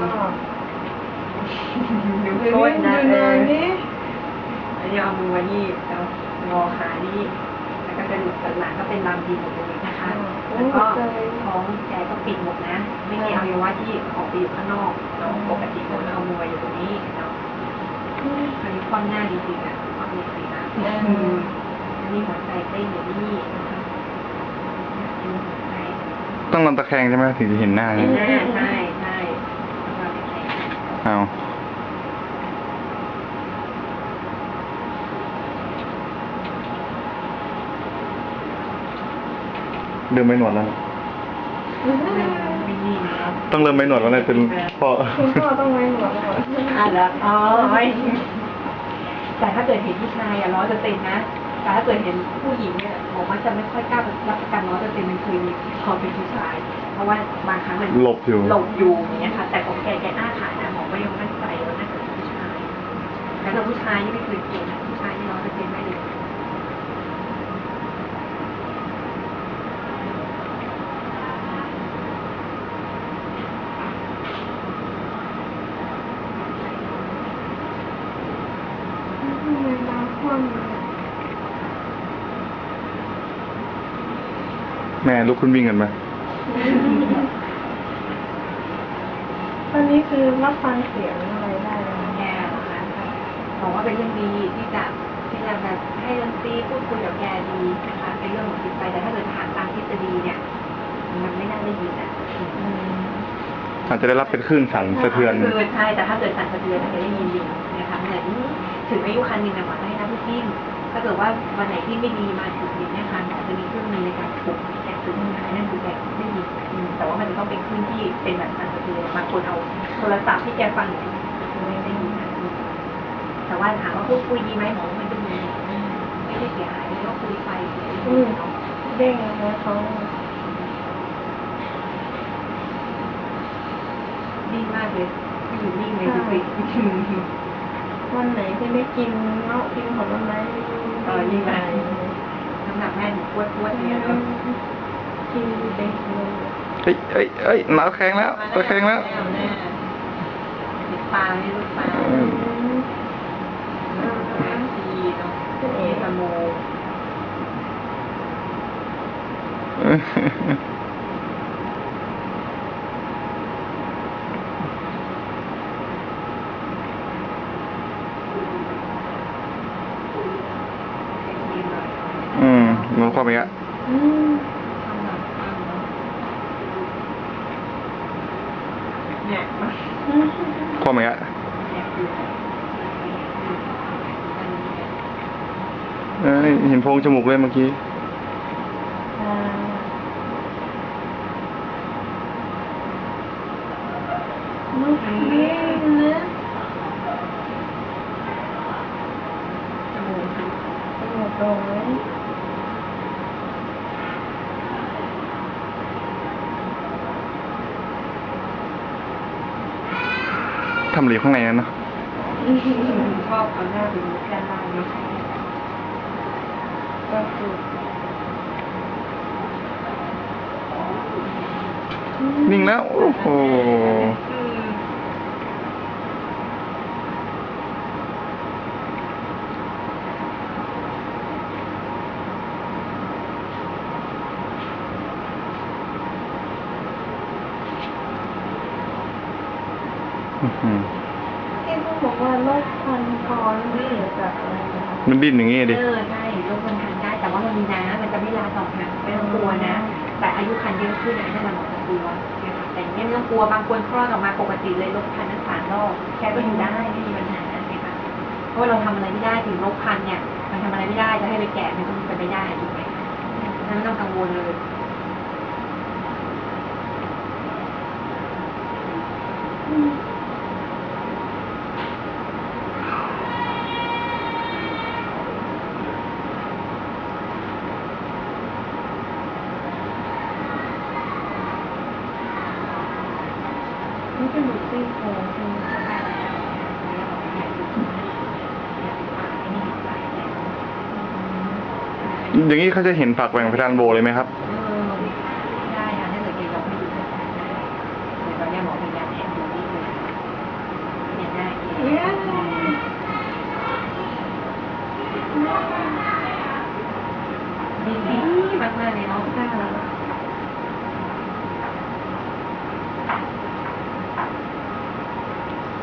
ดูเดี๋ยวก้นนี้นะดูเอเนิอนนี่อันนี้เอามือไว้นี่แล้วงอขานี่ แล้วก็กระดูกสันหลังก็เป็นลำดีหมดเลยนะคะ แล้วก็ท้องแกก็ปิดหมดนะ ไม่มีอวัยวะที่ออกไปอยู่ข้างนอกเนาะปกติคนเอามือไว้อยู่ตรงนี้เนาะอันนี้ความหน้าดีจริงอะความดีจริงนะอืมอันนี้หัวใจเต้นอยู่นี่นะคะอันนี้หัวใจต้องนอนตะแคงใช่ไหมถึงจะเห็นหน้าเห็เนี่ยนหน้าใช่ใช่แล้วก็ไม่ใช่ เอาเริ่มไม่หนวดแล้วนะไม่นิ่งเนาะต้องเริ่มไม่หนวดแล้วนะจนพ่อคุณพ่อต้องไว้หนวดก่อนอะแล้วอ๋อไม่แต่ถ้าเกิดเห็นผู้ชายอะร้อยเปอร์เซ็นต์นะ แต่ถ้าเกิดเห็นผู้หญิงเนี่ยบอกว่าจะไม่ค่อยกล้ารับประกันร้อยเปอร์เซ็นต์มันเคยมีความเป็นผู้ชาย เพราะว่าบางครั้งมันหลบอยู่หลบอยู่อย่างเงี้ยค่ะ แต่ของแกแกหน้าขายนะหมอ ก็ยังมั่นใจว่าน่าจะเป็นผู้ชาย แต่ถ้าผู้ชายนี่ไม่เคยเกลียดนะผู้ชายนี่ร้อยเปอร์เซ็นต์ไม่เลยทำไมน้ำคว่ำเลยแม่ลุกขึ้นวิ่งกันไหม ตอนนี้คือรับฟังเสียงอะไรได้แล้วแกนะคะบอกว่าเป็นเรื่องดีที่จะที่จะแบบให้ดนตรีพูดคุยกับแกดีนะคะเป็นเรื่องของจิตใจแต่ถ้าเกิดถามตามทฤษฎีเนี่ย มันไม่น่าได้ยินอะอาจจะได้รับเป็นคลื่นสั่นสะเทือนคือใช่แต่ถ้าเกิดสั่นสะเทือนมันจะได้ยินอยู่นะคะเหมือนถึงอายุคันหนึ่งนะหมอจะให้นับพี่จิ้มถ้าเกิดว่าวันไหนที่ไม่ดีมาถึงเนี่ยนะคะหมอจะมีเครื่องมือในการปลุกแกตื่นอันนั่นคือแกไม่ดีอืมแต่ว่ามันจะต้องเป็นคลื่นที่เป็นแบบสั่นสะเทือนบางคนเอาโทรศัพท์ที่แกฟังอยู่เนี่ยไม่ได้ยินนะอืมแต่ว่าถามว่าพูดคุยดีไหมหมอว่ามันก็ดีอืมไม่ได้เสียหายก็คุยไปเรื่อยๆเนาะเด้งแล้วเขานิ่งมากเลยอยู่นิ่งเลยดูสิวันไหนที่ไม่กินเงาะกินผลไม้เออยิ่งไปน้ำหนักแม่หนูปวดๆเนี่ยเนอะ กินเด็กเลยเอ้ยเอ้ยเอ้ยหนาวแข็งแล้วตะแคงแล้วติดปลาไม่รู้ปลาอืมทีเนาะเอสโมเช็คดีหน่อยอืมมันความอย่างเงี้ยอืม ทำหนักมากเนาะ เนี่ยความอย่างเงี้ยเนี่ยคือเอ้ยเห็นโพรงจมูกเลยเมื่อกี้อ่าลูกเด้งนะจมูกค่ะหมดตรงเลย ทำเหลวข้างในนั้นเนอะชอบเอาหน้าไปดูแค่ล่างเนาะก็คือนิ่งแล้ว โอ้โห อืม อื้อหือ ที่ต้องบอกว่าโรคพันคอนี่เกิดจากอะไรนะคะมันดิ้นอย่างงี้ดิ เออใช่ลูกมันทานได้แต่ว่ามันมีน้ำมันจะไม่ลาต่อหักไม่ต้องกลัวนะ แต่อายุคันเยอะขึ้นนะนั่นแหละหมอจะกลัวนะคะแต่อย่างนี้ไม่ต้องกลัวบางคนคลอดออกมาปกติเลยลบคันทั้งสามรอบแค่ก็อยู่ได้ไม่มีปัญหานะคะเพราะว่าเราทำอะไรไม่ได้ถึงลบคันเนี่ยมันทำอะไรไม่ได้จะให้ไปแกะมันก็เป็นไปไม่ได้ถูกไหมนั่นไม่ต้องกังวลเลยนี่ เป็นบุตรซี่โครงใช่ไหมได้แล้วเนี่ยบอกว่ายากดูอยากดูปลาไอ้นี่ดีใจแล้วอย่างนี้เขาจะเห็นฝักแหว่งเพดานโบเลยไหมครับ เออได้ค่ะถ้าเกิดแกยกให้ดูก็ได้เดี๋ยวตอนเนี้ยหมอพยายามแอบดูนิดนึง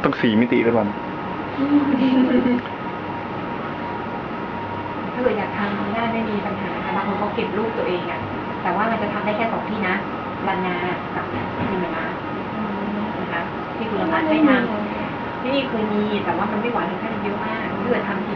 ต้องสี่มิติหรือเปล่าถ้าเกิดอยากทำทำได้ไม่มีปัญหาค่ะบางคนเขาเก็บรูปตัวเองอะแต่ว่ามันจะทำได้แค่สองที่นะลานากับที่มานานะคะที่คุณละมัดไม่ทำที่นี่เคยมีแต่ว่ามันไม่ไหวถึงขั้นเยอะมากถ้าเกิดทำที